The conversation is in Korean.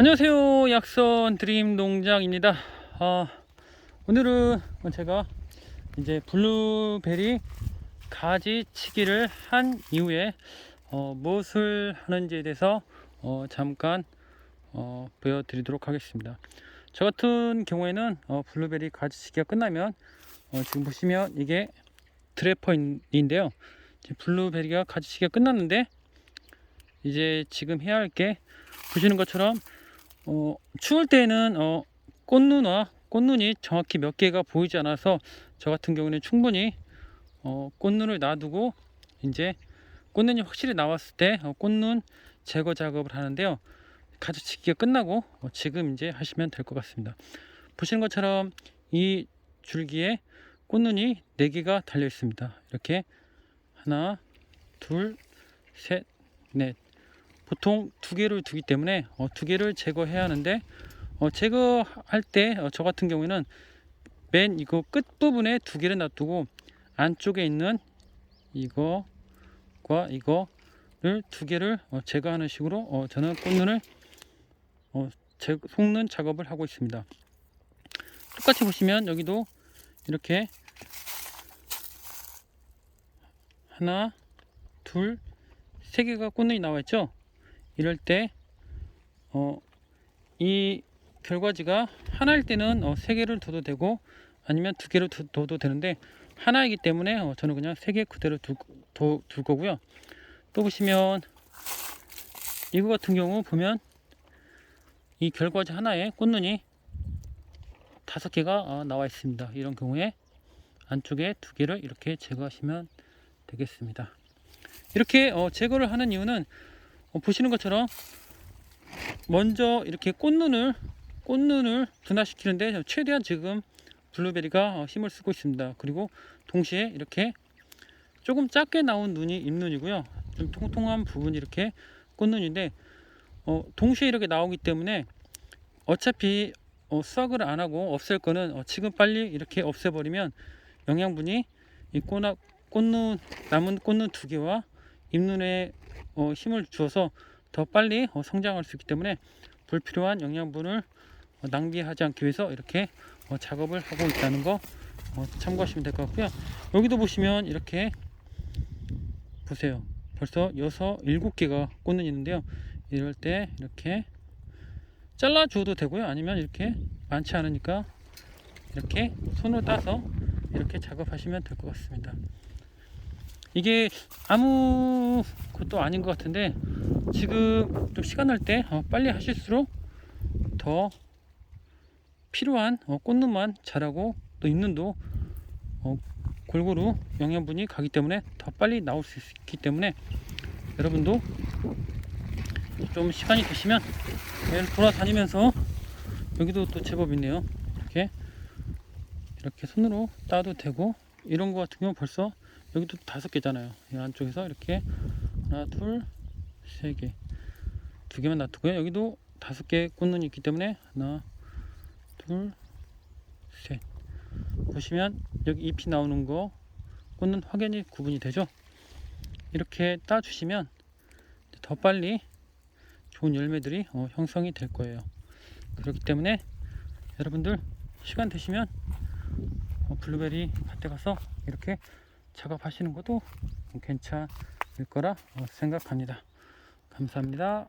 안녕하세요 약선 드림 농장입니다. 아, 오늘은 제가 이제 블루베리 가지 치기를 한 이후에 어, 무엇을 하는지에 대해서 어, 잠깐 어, 보여드리도록 하겠습니다. 저 같은 경우에는 어, 블루베리 가지 치기가 끝나면 어, 지금 보시면 이게 드래퍼인데요. 블루베리가 가지 치기가 끝났는데 이제 지금 해야 할 게 보시는 것처럼 어, 추울 때는 어, 꽃눈과 꽃눈이 정확히 몇 개가 보이지 않아서 저 같은 경우는 충분히 어, 꽃눈을 놔두고 이제 꽃눈이 확실히 나왔을 때 어, 꽃눈 제거 작업을 하는데요. 가지치기가 끝나고 어, 지금 이제 하시면 될 것 같습니다. 보시는 것처럼 이 줄기에 꽃눈이 4개가 달려 있습니다. 이렇게 하나, 둘, 셋, 넷. 보통 두 개를 두기 때문에 어, 두 개를 제거해야 하는데 어, 제거할 때 저 같은 경우에는 맨 이거 끝 부분에 두 개를 놔두고 안쪽에 있는 이거과 이거를 두 개를 어, 제거하는 식으로 어, 저는 꽃눈을 어, 제, 속는 작업을 하고 있습니다. 똑같이 보시면 여기도 이렇게 하나, 둘, 세 개가 꽃눈이 나와 있죠. 이럴 때, 어, 이 결과지가 하나일 때는 어, 세 개를 둬도 되고 아니면 두 개를 두, 둬도 되는데 하나이기 때문에 어, 저는 그냥 세 개 그대로 둘, 둬, 둘 거고요. 또 보시면 이거 같은 경우 보면 이 결과지 하나에 꽃눈이 다섯 개가 어, 나와 있습니다. 이런 경우에 안쪽에 두 개를 이렇게 제거하시면 되겠습니다. 이렇게 어, 제거를 하는 이유는 어, 보시는 것처럼 먼저 이렇게 꽃눈을 꽃눈을 분화시키는데 최대한 지금 블루베리가 어, 힘을 쓰고 있습니다. 그리고 동시에 이렇게 조금 작게 나온 눈이 잎눈이고요. 좀 통통한 부분이 이렇게 꽃눈인데 어, 동시에 이렇게 나오기 때문에 어차피 어, 수확을 안 하고 없앨 거는 어, 지금 빨리 이렇게 없애버리면 영양분이 이 꽃나, 꽃눈 남은 꽃눈 두 개와 잎눈에 어, 힘을 주어서 더 빨리 어, 성장할 수 있기 때문에 불필요한 영양분을 어, 낭비하지 않기 위해서 이렇게 어, 작업을 하고 있다는 거 어, 참고하시면 될 것 같고요. 여기도 보시면 이렇게 보세요. 벌써 여섯 일곱 개가 꽃눈 있는데요. 이럴 때 이렇게 잘라 주어도 되고요. 아니면 이렇게 많지 않으니까 이렇게 손으로 따서 이렇게 작업하시면 될 것 같습니다. 이게 아무 것도 아닌 것 같은데 지금 좀 시간 날때 어, 빨리 하실수록 더 필요한 어, 꽃눈만 자라고 또 잎눈도 어, 골고루 영양분이 가기 때문에 더 빨리 나올 수 있기 때문에 여러분도 좀 시간이 되시면 돌아다니면서 여기도 또 제법 있네요. 이렇게 이렇게 손으로 따도 되고 이런 거 같은 경우 벌써 여기도 다섯 개잖아요. 이 안쪽에서 이렇게 하나 둘 세 개 두 개만 놔두고요. 여기도 다섯 개 꽃눈이 있기 때문에 하나 둘 셋 보시면 여기 잎이 나오는 거 꽃눈 확연히 구분이 되죠? 이렇게 따 주시면 더 빨리 좋은 열매들이 어, 형성이 될 거예요. 그렇기 때문에 여러분들 시간 되시면 어, 블루베리 밭에 가서 이렇게 작업하시는 것도 괜찮을 거라 어, 생각합니다. 감사합니다